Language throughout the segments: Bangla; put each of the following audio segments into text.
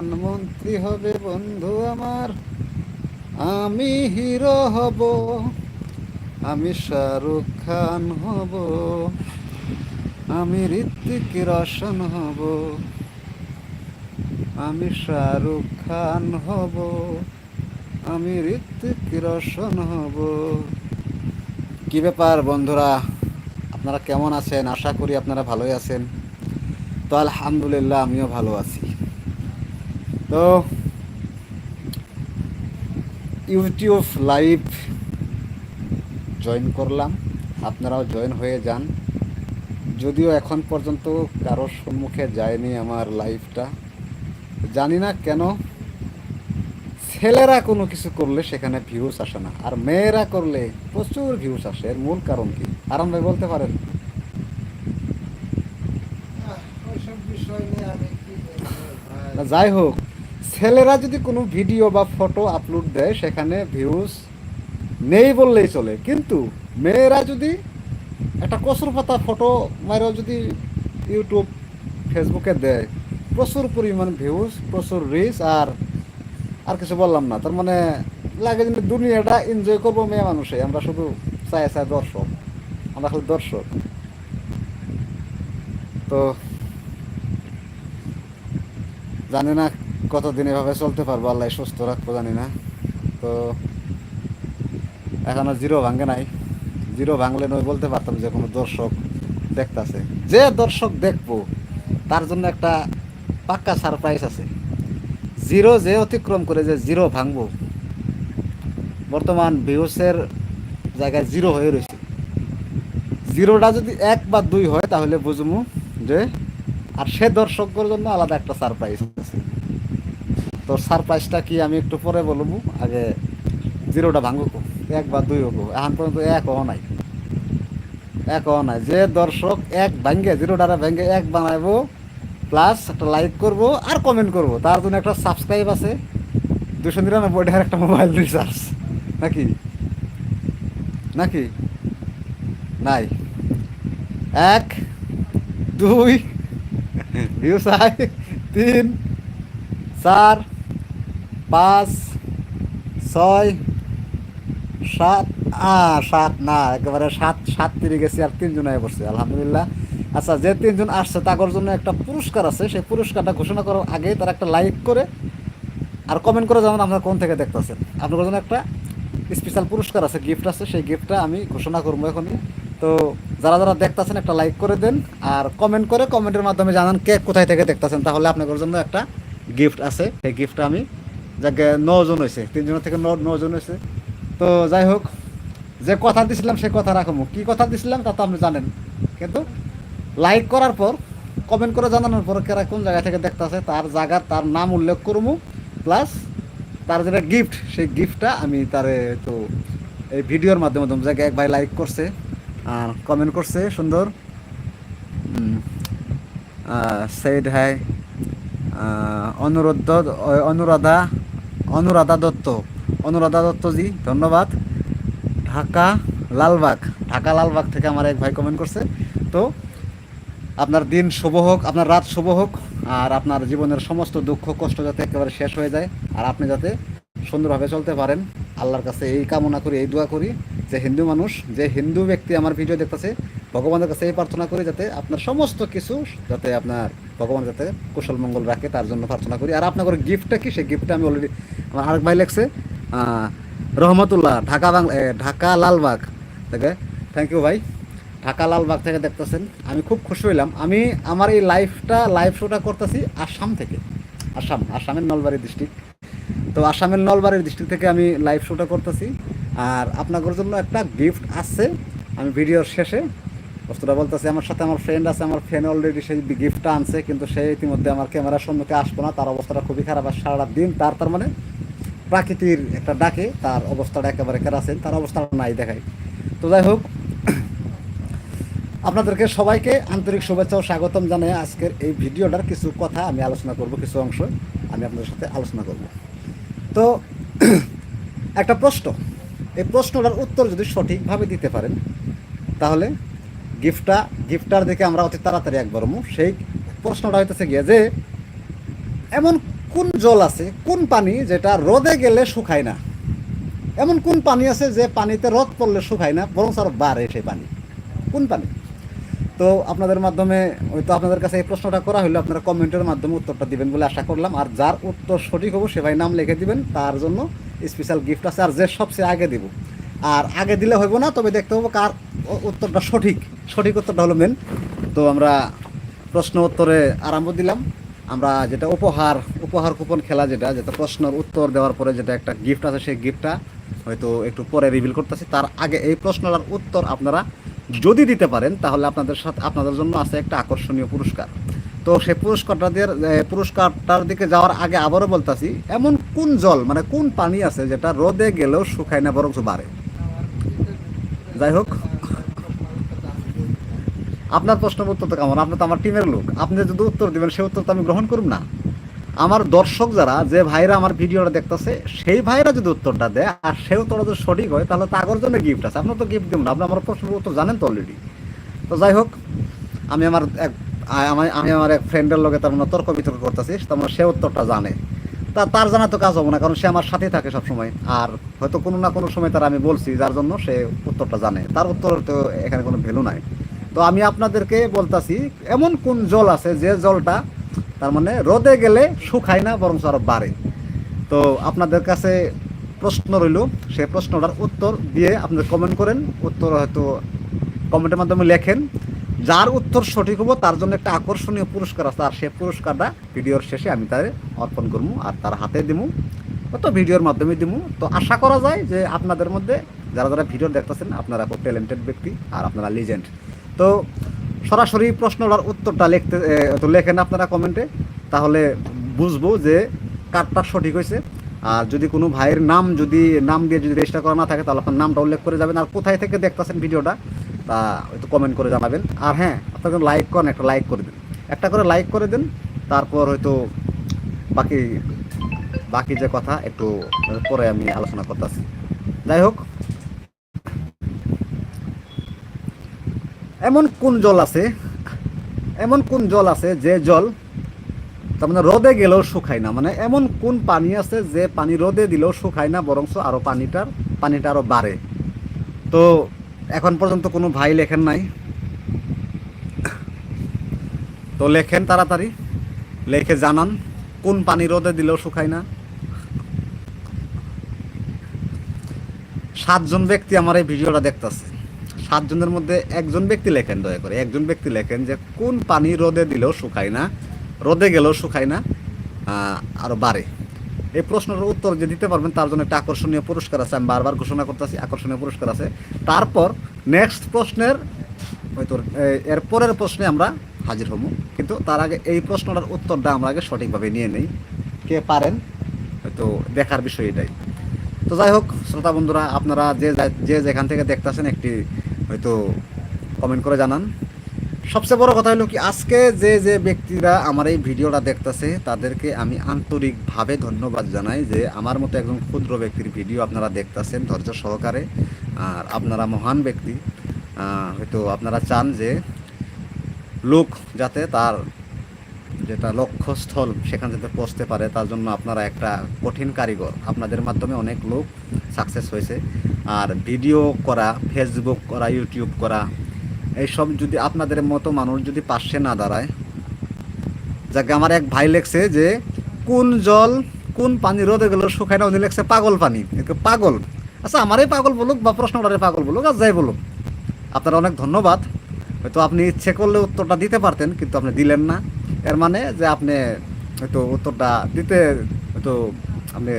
প্রধানমন্ত্রী হবে বন্ধু আমার। আমি হিরো হব, আমি শাহরুখ খান হব, আমি ঋত্বিক রোশন হব, আমি শাহরুখ খান হব, আমি ঋত্বিক রোশন হব। কি ব্যাপার বন্ধুরা, আপনারা কেমন আছেন? আশা করি আপনারা ভালোই আছেন। তো আলহামদুলিল্লাহ, আমিও ভালো আছি। তো ইউটিউব লাইভ জয়েন করলাম। আপনারাও জয়েন হয়ে যান। যদিও এখন পর্যন্ত কারোর সম্মুখে যায়নি আমার লাইফটা জানি না কেন ছেলেরা কোনো কিছু করলে সেখানে ভিউজ আসে না। আর মেয়েরা করলে প্রচুর ভিউজ আসে। এর মূল কারণ কি? আরাম ভাই বলতে পারেন? যাই হোক ছেলেরা যদি কোনো ভিডিও বা ফটো আপলোড দেয়, সেখানে ভিউজ নেই বললেই চলে। কিন্তু মেয়েরা যদি একটা কচুর পাতা ফটো মারেও যদি ইউটিউব ফেসবুকে দেয়, প্রচুর পরিমাণ ভিউজ প্রচুর রিচ আর আর কিছু বললাম না। তার মানে লাগে যে দুনিয়াটা এনজয় করব মেয়ে মানুষে। আমরা শুধু চাই চাই দর্শক। আমরা খালি দর্শক। তো, জানি না কতদিন এভাবে চলতে পারব? আল্লাহ সুস্থ রাখব, জানি না। তো এখনও জিরো ভাঙে নাই। জিরো ভাঙলে নয়, বলতে পারতাম যে কোনো দর্শক দেখতাছে। যে দর্শক দেখব, তার জন্য একটা পাক্কা সারপ্রাইজ আছে। জিরো যে অতিক্রম করে যে জিরো ভাঙবো, বর্তমান ভিউসের জায়গায় জিরো হয়ে রয়েছে। জিরোটা যদি এক বা দুই হয়, তাহলে বুঝব যে, আর সে দর্শকদের জন্য আলাদা একটা সারপ্রাইজ আছে। তো সারপ্রাইজটা কি আমি একটু পরে বলব? আগে জিরোটা ভাঙুক। এক বা দুই হোক। এখন পর্যন্ত এক ও নাই। এক ও নাই। যে দর্শক এক ভাঙ্গে জিরোটারে ভাঙ্গে এক বানাইবো প্লাস একটা লাইক করব আর কমেন্ট করব। তার জন্য একটা সাবস্ক্রাইব আছে। দুশো নিরানব্বই একটা মোবাইল রিচার্জ নাকি? নাকি? নাই। এক, দুই চাই তিন, চার পাঁচ, ছয়, সাত সাত, না, একেবারে সাত সাত তিরে গেছি আর তিনজন আয় পড়ছে, আলহামদুলিল্লাহ। আচ্ছা যে তিনজন আসছে তাদের জন্য একটা পুরস্কার আছে, সেই পুরস্কারটা ঘোষণা করার আগে তারা একটা লাইক করে আর কমেন্ট করে যেমন আপনারা কোন থেকে দেখতেছেন। আপনাদের জন্য একটা স্পেশাল পুরস্কার আছে গিফট আছে, সেই গিফটটা আমি ঘোষণা করব এখনই। তো যারা যারা দেখতেছেন একটা লাইক করে দেন আর কমেন্ট করে কমেন্টের মাধ্যমে জানান কে কোথায় থেকে দেখতেছেন, তাহলে আপনাদের জন্য একটা গিফট আছে। সেই গিফটটা আমি যাকে নজন হয়েছে তিনজনের থেকে নজন হয়েছে তো যাই হোক, যে কথা দিছিলাম সে কথা রাখব কি কথা দিছিলাম তা তো আপনি জানেন। কিন্তু লাইক করার পর কমেন্ট করে জানানোর পর কেরা কোন জায়গা থেকে দেখতেছে তার জায়গা তার নাম উল্লেখ করব প্লাস তার যেটা গিফট সেই গিফটটা আমি তারে তো এই ভিডিওর মাধ্যমে তুমি জায়গায় এক ভাই লাইক করছে আর কমেন্ট করছে, সুন্দর। সেইড হাই অনুরোধ, অনুরাধা অনুরাধা দত্ত। অনুরাধা দত্তজি ধন্যবাদ। ঢাকা লালবাগ। ঢাকা লালবাগ থেকে আমার এক ভাই কমেন্ট করছে। তো, আপনার দিন শুভ হোক, আপনার রাত শুভ হোক, আর আপনার জীবনের সমস্ত দুঃখ, কষ্ট যাতে একেবারে শেষ হয়ে যায়, আর আপনি যাতে সুন্দরভাবে চলতে পারেন। আল্লাহর কাছে এই কামনা করি, এই দোয়া করি, যে হিন্দু মানুষ, যে হিন্দু ব্যক্তি আমার ভিডিও দেখতেছে, ভগবানের কাছে এই প্রার্থনা করি যাতে আপনার সমস্ত কিছু যাতে আপনার ভগবান যাতে কুশল মঙ্গল রাখে, তার জন্য প্রার্থনা করি। আর আপনার গিফটটা কি? সেই গিফটটা আমি অলরেডি আমার আরেক ভাই লেখছে রহমতুল্লাহ, ঢাকা বাংলা ঢাকা লালবাগ। থেকে থ্যাংক ইউ ভাই। ঢাকা লালবাগ থেকে দেখতেছেন। আমি খুব খুশি হইলাম। আমি আমার এই লাইফটা লাইভ শোটা করতেছি আসাম থেকে। আসাম, আসামের নলবাড়ি ডিস্ট্রিক্ট তো আসামের নলবাড়ির ডিস্ট্রিক্ট থেকে আমি লাইভ শোটা করতেছি। আর আপনাদের জন্য একটা গিফট আসছে আমি ভিডিওর শেষে বস্তুটা বলতেছি, আমার সাথে আমার ফ্রেন্ড আছে, আমার ফ্রেন্ড অলরেডি সেই গিফটটা আনছে, কিন্তু সে ইতিমধ্যে আমার ক্যামেরার সম্মুখে আসব না। তার অবস্থাটা খুবই খারাপ। আর সারা দিন তার তার মানে প্রাকৃতির একটা ডাকে, তার অবস্থাটা একেবারে কেরাসেন, তার অবস্থাটা নাই দেখায় তো যাই হোক, আপনাদেরকে সবাইকে আন্তরিক শুভেচ্ছা ও স্বাগতম জানিয়ে আজকের এই ভিডিওটার কিছু কথা আমি আলোচনা করব, কিছু অংশ আমি আপনাদের সাথে আলোচনা করব। তো একটা প্রশ্ন, এই প্রশ্নটার উত্তর যদি সঠিকভাবে দিতে পারেন, তাহলে গিফটটা গিফটার দেখে আমরা অতি তাড়াতাড়ি একবার সেই প্রশ্নটা হইতেছে গিয়ে যে, এমন কোন জল আছে, কোন পানি যেটা রোদে গেলে শুকায় না? এমন কোন পানি আছে যে পানিতে রোদ পড়লে শুকায় না বরং আরও বাড়ে সেই পানি? কোন পানি? তো আপনাদের মাধ্যমে হয়তো আপনাদের কাছে এই প্রশ্নটা করা হলো আপনারা কমেন্টের মাধ্যমে উত্তরটা দিবেন বলে আশা করলাম। আর যার উত্তর সঠিক হব সে ভাই নাম লিখে দিবেন, তার জন্য স্পেশাল গিফট আছে। আর যে সবচেয়ে আগে দিব। আর আগে দিলে হইব না, তবে দেখতে হব কার উত্তরটা সঠিক। সঠিক উত্তরটা হলো মেন তো আমরা প্রশ্ন উত্তরে আরম্ভ দিলাম। আমরা যেটা উপহার উপহার কুপন খেলা যেটা যেটা প্রশ্নের উত্তর দেওয়ার পরে যেটা একটা গিফট আছে সেই গিফটটা হয়তো একটু পরে রিভিল করতেছি। তার আগে এই প্রশ্নটার উত্তর আপনারা যদি দিতে পারেন, তাহলে আপনাদের সাথে, আপনাদের জন্য আছে একটা আকর্ষণীয় পুরস্কার। তো সেই পুরস্কারটা দিয়ে পুরস্কারটার দিকে যাওয়ার আগে আবারও বলতাছি, এমন কোন জল মানে কোন পানি আছে যেটা রোদে গেলেও শুকায় না বরং বাড়ে? যাই হোক। আপনার প্রশ্নের উত্তর তো কেমন? আপনি তো আমার টিমের লোক। আপনি যদি উত্তর দিবেন, সেই উত্তর তো আমি গ্রহণ করব না। আমার দর্শক যারা, যে ভাইরা আমার ভিডিওটা দেখতেছে, সেই ভাইরা যদি উত্তরটা দেয়, আর সেই উত্তরটা যদি সঠিক হয়, তাহলে তাগর জন্য গিফট আছে। আপনার তো গিফট দেবেন আপনি আমার প্রশ্নের উত্তর জানেন তো অলরেডি তো যাই হোক, আমি আমার এক আমি- আমি আমার এক ফ্রেন্ডের লগে তার মানে তর্ক বিতর্ক করতেছি, তার মানে সে উত্তরটা জানে। তা তার জানা তো কাজ হবে না, কারণ সে আমার সাথেই থাকে সবসময়। আর হয়তো কোনো না কোনো সময় তার আমি বলছি, যার জন্য সে উত্তরটা জানে। তার উত্তর তো এখানে কোনো ভ্যালু নাই। তো আমি আপনাদেরকে বলতাছি, এমন কোন জল আছে যে জলটা তার মানে রোদে গেলে শুকায় না বরং আরও বাড়ে? তো আপনাদের কাছে প্রশ্ন রইল, সেই প্রশ্নটার উত্তর দিয়ে আপনাদের কমেন্ট করেন। উত্তর হয়তো কমেন্টের মাধ্যমে লেখেন। যার উত্তর সঠিক হব, তার জন্য একটা আকর্ষণীয় পুরস্কার আছে, আর সেই পুরস্কারটা ভিডিওর শেষে আমি তার অর্পণ করব আর তার হাতে দিমু তো ভিডিওর মাধ্যমে দিমু তো আশা করা যায় যে আপনাদের মধ্যে যারা যারা ভিডিও দেখতেছেন, আপনারা খুব ট্যালেন্টেড ব্যক্তি আর আপনারা লিজেন্ড তো সরাসরি প্রশ্নটার উত্তরটা লিখতে তো লেখেন আপনারা কমেন্টে। তাহলে বুঝব যে কার্ডটা সঠিক হয়েছে। আর যদি কোনো ভাইয়ের নাম যদি, নাম দিয়ে যদি রেজিস্টার করা না থাকে, তাহলে আপনার নামটা উল্লেখ করে যাবেন। আর কোথায় থেকে দেখতেছেন ভিডিওটা, তা একটু কমেন্ট করে জানাবেন। আর হ্যাঁ আপনারা লাইক করেন, একটা লাইক করে দিন। একটা করে লাইক করে দিন, তারপর হয়তো বাকি বাকি যে কথা, একটু পরে আমি আলোচনা করতেছি। যাই হোক এমন কোন জল আছে? এমন কোন জল আছে যে জল তার মানে রোদে গেলেও শুকায় না? মানে এমন কোন পানি আছে যে পানি রোদে দিলেও শুকায় না, বরঞ্চ আরও পানিটার, পানিটা আরও বাড়ে? তো এখন পর্যন্ত কোনো ভাই লেখেন নাই। তো লেখেন তাড়াতাড়ি, লেখে জানান কোন পানি রোদে দিলেও শুকায় না। সাতজন ব্যক্তি আমার এই ভিডিওটা দেখতেছে। সাতজনের মধ্যে একজন ব্যক্তি লেখেন, দয়া করে। একজন ব্যক্তি লেখেন যে, কোন পানি রোদে দিলেও শুকায় না, রোদে গেলেও শুকায় না আরও বাড়ে। এই প্রশ্নের উত্তর যে দিতে পারবেন, তার জন্য একটা আকর্ষণীয় পুরস্কার আছে, আমি বারবার ঘোষণা করতেছি, আকর্ষণীয় পুরস্কার আছে। তারপর নেক্সট প্রশ্নের হয়তো এর পরের প্রশ্নে আমরা হাজির হব। কিন্তু তার আগে এই প্রশ্নটার উত্তরটা আমরা আগে সঠিকভাবে নিয়ে নেই। কে পারেন, হয়তো দেখার বিষয় এটাই। তো যাই হোক, শ্রোতা বন্ধুরা, আপনারা যে যে যেখান থেকে দেখতেছেন একটি হয়তো কমেন্ট করে জানান। সবচেয়ে বড় কথা হলো কি, আজকে যে যে ব্যক্তিরা আমার এই ভিডিওটা দেখতেছে, তাদেরকে আমি আন্তরিকভাবে ধন্যবাদ জানাই যে আমার মতো একজন ক্ষুদ্র ব্যক্তির ভিডিও আপনারা দেখতেছেন ধৈর্য সহকারে। আর আপনারা মহান ব্যক্তি। হয়তো আপনারা চান যে লোক যাতে তার যেটা লক্ষ্যস্থল, সেখান যাতে পৌঁছতে পারে, তার জন্য আপনারা একটা কঠিন কারিগর। আপনাদের মাধ্যমে অনেক লোক সাকসেস হয়েছে। আর ভিডিও করা ফেসবুক করা ইউটিউব করা, এইসব যদি আপনাদের মতো মানুষ যদি পাশে না দাঁড়ায়, যাকে, আমার এক ভাই লেখছে যে, কোন জল কোন পানি রোদে গেল শুকায় না? উনি লেখছে, পাগল পানি। পাগল। আচ্ছা আমারই পাগল বলুক বা প্রশ্নটারে পাগল বলুক, আর যাই বলুক। আপনারা অনেক ধন্যবাদ। হয়তো আপনি ইচ্ছে করলে উত্তরটা দিতে পারতেন, কিন্তু আপনি দিলেন না। এর মানে যে আপনি হয়তো উত্তরটা দিতে হয়তো আপনি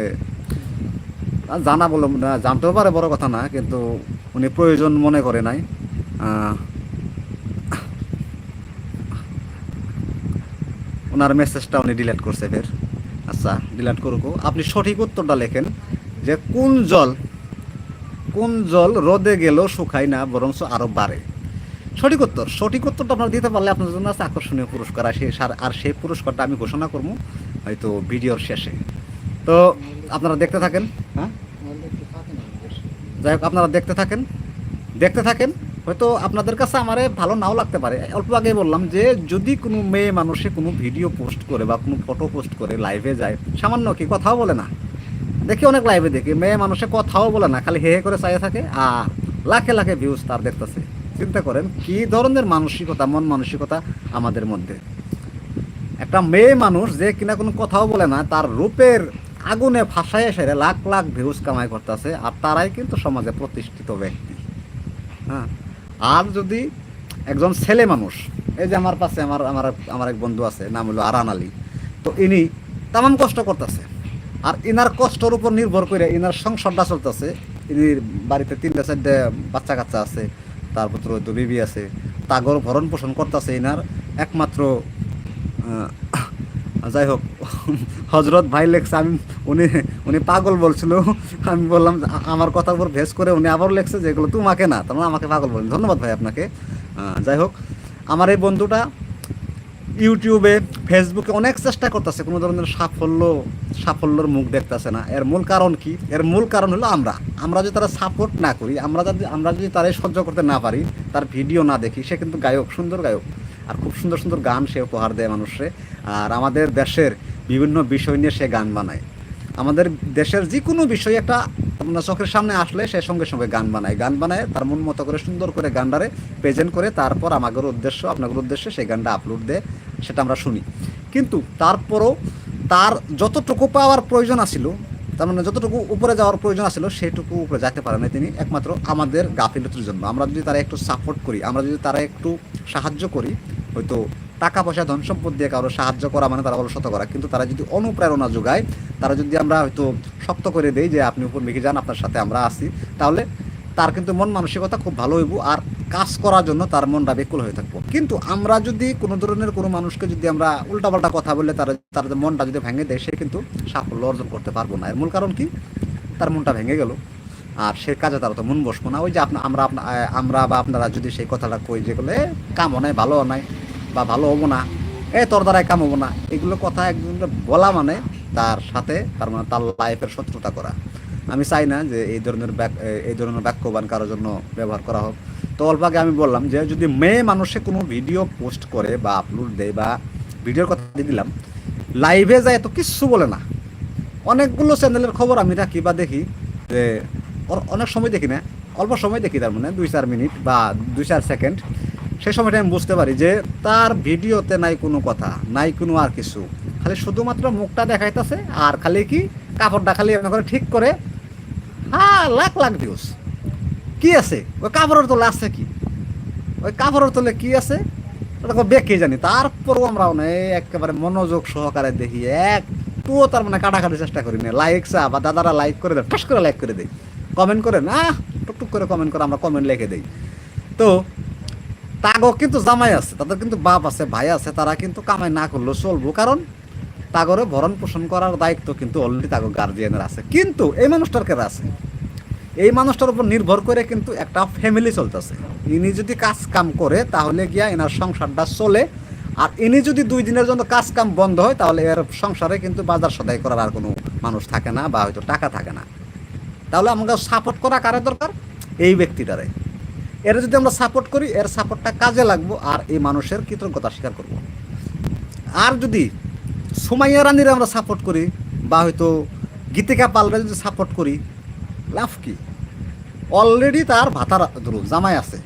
জানা বলো জানতেও পারে, বড় কথা না, কিন্তু উনি প্রয়োজন মনে করে নাই। ওনার মেসেজটা উনি ডিলেট করছে ফের। আচ্ছা ডিলেট করুক আপনি সঠিক উত্তরটা লেখেন যে কোন জল কোন জল রোদে গেলেও শুকায় না, বরঞ্চ আরও বাড়ে। সঠিক উত্তর সঠিক উত্তরটা আপনারা দিতে পারলে আপনার জন্য আছে আকর্ষণীয় পুরস্কার। আর সেই আর সেই পুরস্কারটা আমি ঘোষণা করব হয়তো ভিডিওর শেষে। তো আপনারা দেখতে থাকেন হ্যাঁ। যাই হোক, আপনারা দেখতে থাকেন। দেখতে থাকেন, হয়তো আপনাদের কাছে আমারে ভালো নাও লাগতে পারে। অল্প আগে বললাম যে, যদি কোনো মেয়ে মানুষে কোনো ভিডিও পোস্ট করে বা কোনো ফটো পোস্ট করে লাইভে যায়, সামান্য কি কথাও বলে না। দেখি অনেক লাইভে দেখি, মেয়ে মানুষে কথাও বলে না, খালি হে হে করে চাইয়ে থাকে, আর লাখে লাখে ভিউজ তার দেখতেছে। চিন্তা করেন, কি ধরনের মানসিকতা, মন মানসিকতা আমাদের মধ্যে? একটা মেয়ে মানুষ যে কিনা কোনো কথাও বলে না, তার রূপের আগুনে ফাঁসায় সেরে লাখ লাখ ভিউজ কামাই করতেছে, আর তারাই কিন্তু সমাজে প্রতিষ্ঠিত ব্যক্তি। হ্যাঁ? আর যদি একজন ছেলে মানুষ, এই যে আমার পাশে আমার আমার আমার এক বন্ধু আছে, নাম হলো আরান আলী, তো ইনি তেমন কষ্ট করতেছে, আর ইনার কষ্টর উপর নির্ভর করে ইনার সংসারটা চলতেছে, ইনির বাড়িতে তিনটা চারটে বাচ্চা কাচ্চা আছে তারপর তো বিবি আছে। তাগর ভরণ পোষণ করতেছে এনার। একমাত্র যাই হোক হজরত ভাই লেখছে, আমি, উনি উনি পাগল বলছিল। আমি বললাম, আমার কথার উপর ভেস করে উনি আবার লেখছে যেগুলো তোমাকে না। তার মানে আমাকে পাগল বলেন। ধন্যবাদ ভাই আপনাকে। যাই হোক, আমার এই বন্ধুটা ইউটিউবে, ফেসবুকে অনেক চেষ্টা করতেছে, কোনো ধরনের সাফল্য, সাফল্যর মুখ দেখতেছে না। এর মূল কারণ কি? এর মূল কারণ হলো আমরা। আমরা যদি তারা সাপোর্ট না করি, আমরা যদি আমরা যদি তারাই সহ্য করতে না পারি, তার ভিডিও না দেখি, সে কিন্তু গায়ক, সুন্দর গায়ক। আর খুব সুন্দর সুন্দর গান সে উপহার দেয় মানুষে। আর আমাদের দেশের বিভিন্ন বিষয় নিয়ে সে গান বানায়। আমাদের দেশের যে কোনো বিষয়ে একটা আপনার চোখের সামনে আসলে সে সঙ্গে সঙ্গে গান বানায়। গান বানায়, তার মন মতো করে সুন্দর করে গানটারে প্রেজেন্ট করে, তারপর আমাদের উদ্দেশ্য আপনাদের উদ্দেশ্যে সেই গানটা আপলোড দেয়, সেটা আমরা শুনি। কিন্তু তারপরও তার যতটুকু পাওয়ার প্রয়োজন আছিল, তার মানে যতটুকু উপরে যাওয়ার প্রয়োজন আছিল, সেটুকু উপরে যেতে পারে না তিনি, একমাত্র আমাদের গাফিলতির জন্য। আমরা যদি তারা একটু সাপোর্ট করি, আমরা যদি তারা একটু সাহায্য করি, হয়তো টাকা পয়সা ধন সম্পদ দিয়ে কারও সাহায্য করা মানে তারা অলসতা করা। কিন্তু তারা যদি অনুপ্রেরণা যোগায় তারা যদি আমরা হয়তো শক্ত করে দেই যে আপনি উপর মেঘে যান আপনার সাথে আমরা আছি তাহলে তার কিন্তু মন মানসিকতা খুব ভালো হইব আর কাজ করার জন্য তার মনটা বেকুল হয়ে থাকব। কিন্তু আমরা যদি কোনো ধরনের কোনো মানুষকে যদি আমরা উল্টাপাল্টা কথা বললে তার তার মনটা যদি ভেঙে দেয় সে কিন্তু সাফল্য অর্জন করতে পারব না। এর মূল কারণ কি? তার মনটা ভেঙে গেল। আর সে কাজে তারা তো মন বসবো না। ওই যে আমরা আমরা বা আপনারা যদি সেই কথাটা কই যেগুলো "এ, কামও নাই ভালো নাই। বা ভালো হব না, এ তোর দ্বারাই কাম হব না, এগুলো কথা একজন বলা মানে তার সাথে, তার মানে তার লাইফের শত্রুতা করা। আমি চাই না যে এই ধরনের এই ধরনের বাক্যবান কারোর জন্য ব্যবহার করা হোক। তো অল্প আগে আমি বললাম যে যদি মেয়ে মানুষে কোনো ভিডিও পোস্ট করে বা আপলোড দেয় বা ভিডিওর কথা দিয়ে দিলাম লাইভে যায় তো কিচ্ছু বলে না। অনেকগুলো চ্যানেলের খবর আমি রাখি বা দেখি যে অনেক সময় দেখি না, অল্প সময় দেখি তার মানে দুই চার মিনিট বা দুই চার সেকেন্ড সেই সময়টা আমি বুঝতে পারি যে তার ভিডিওতে নাই কোনো কথা, নাই কোনো আর কিছু। খালি শুধুমাত্র মুখটা দেখাইতেছে আর খালি কি কাপড়টা খালি এমন করে ঠিক করে হ্যাঁ লাখ লাখ ভিউজ কি আছে? ওই কাপড়ের তোলে আছে কি? ওই কাপড়ের তোলে কি আছে? ওটা বেঁকে জানি। তারপরও আমরা মানে একেবারে মনোযোগ সহকারে দেখি, এক একটুও তার মানে কাটাকাটি চেষ্টা করি না। লাইক চা, বা দাদারা লাইক করে দেয় ফাঁস করে লাইক করে দেয়। কমেন্ট করে, না, টুকটুক করে কমেন্ট করে আমরা কমেন্ট লিখে দেই। তো তাগো কিন্তু জামাই আছে, তাদের কিন্তু বাপ আছে, ভাই আছে, তারা কিন্তু কামাই না করলেও চলবো। কারণ তাগরে ভরণ পোষণ করার দায়িত্ব কিন্তু অলরেডি তাগো গার্জিয়ানের আছে। কিন্তু এই মানুষটার কেরা আছে। এই মানুষটার উপর নির্ভর করে কিন্তু একটা ফ্যামিলি চলতেছে। ইনি যদি কাজ কাম করে, তাহলে গিয়া এনার সংসারটা চলে। আর ইনি যদি দুই দিনের জন্য কাজ কাম বন্ধ হয়, তাহলে এর সংসারে কিন্তু বাজার সদাই করার আর কোনো মানুষ থাকে না বা হয়তো টাকা থাকে না। তাহলে আমাকে সাপোর্ট করা কারে দরকার? এই ব্যক্তিটারে। এর যদি আমরা সাপোর্ট করি, এর সাপোর্টটা কাজে লাগবো আর এই মানুষের কৃতজ্ঞতা স্বীকার করব। আর যদি সুমাইয়া রানীর আমরা সাপোর্ট করি বা হয়তো গীতিকা পালরে যদি সাপোর্ট করি, লাভ কি? অলরেডি তার ভাতার জামাই আছে।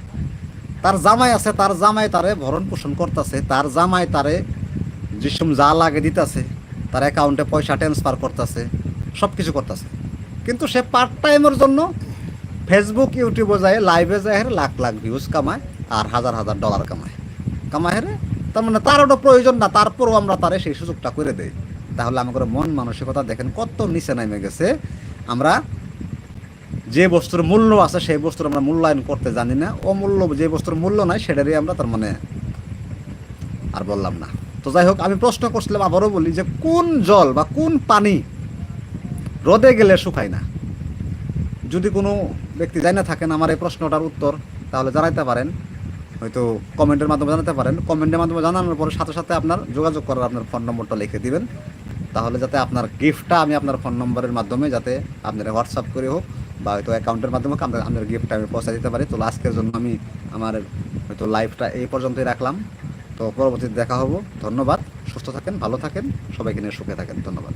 তার জামাই আছে, তার জামাই তারে ভরণ পোষণ করতেছে, তার জামাই তারে যেসব যা লাগে দিতেছে, তার অ্যাকাউন্টে পয়সা ট্রান্সফার করতেছে সব কিছু করতেছে। কিন্তু সে পার্ট টাইমের জন্য ফেসবুক ইউটিউবে যায় লাইভে যায়, হেরে লাখ লাখ ভিউজ কামায়, আর হাজার হাজার ডলার কামায়। কামায় হেরে? তার মানে তার ওটা প্রয়োজন না, তারপরও আমরা তারে সেই সুযোগটা করে দেই। তাহলে আমাদের মন মানসিকতা দেখেন কত নিচে নেমে গেছে। আমরা যে বস্তুর মূল্য আছে, সেই বস্তুর আমরা মূল্যায়ন করতে জানি না। অমূল্য যে বস্তুর মূল্য নাই, সেটারই আমরা তার মানে আর বললাম না। তো যাই হোক, আমি প্রশ্ন করছিলাম আবারও বলি যে কোন জল বা কোন পানি রোদে গেলে শুকায় না? যদি কোনো ব্যক্তি জানা থাকেন আমার এই প্রশ্নটার উত্তর, তাহলে জানাইতে পারেন। হয়তো কমেন্টের মাধ্যমে জানাতে পারেন। কমেন্টের মাধ্যমে জানানোর পরে সাথে সাথে আপনার যোগাযোগ করার আপনার ফোন নম্বরটা লিখে দিবেন। তাহলে যাতে আপনার গিফটটা আমি আপনার ফোন নম্বরের মাধ্যমে যাতে আপনারা হোয়াটসঅ্যাপ করে হোক, বা হয়তো অ্যাকাউন্টের মাধ্যমে আমরা আপনার গিফটটা আমি পৌঁছে দিতে পারি। তো আজকের জন্য আমি আমার হয়তো লাইভটা এই পর্যন্তই রাখলাম। তো পরবর্তীতে দেখা হব। ধন্যবাদ। সুস্থ থাকেন, ভালো থাকেন। সবাইকে নিয়ে সুখে থাকেন। ধন্যবাদ।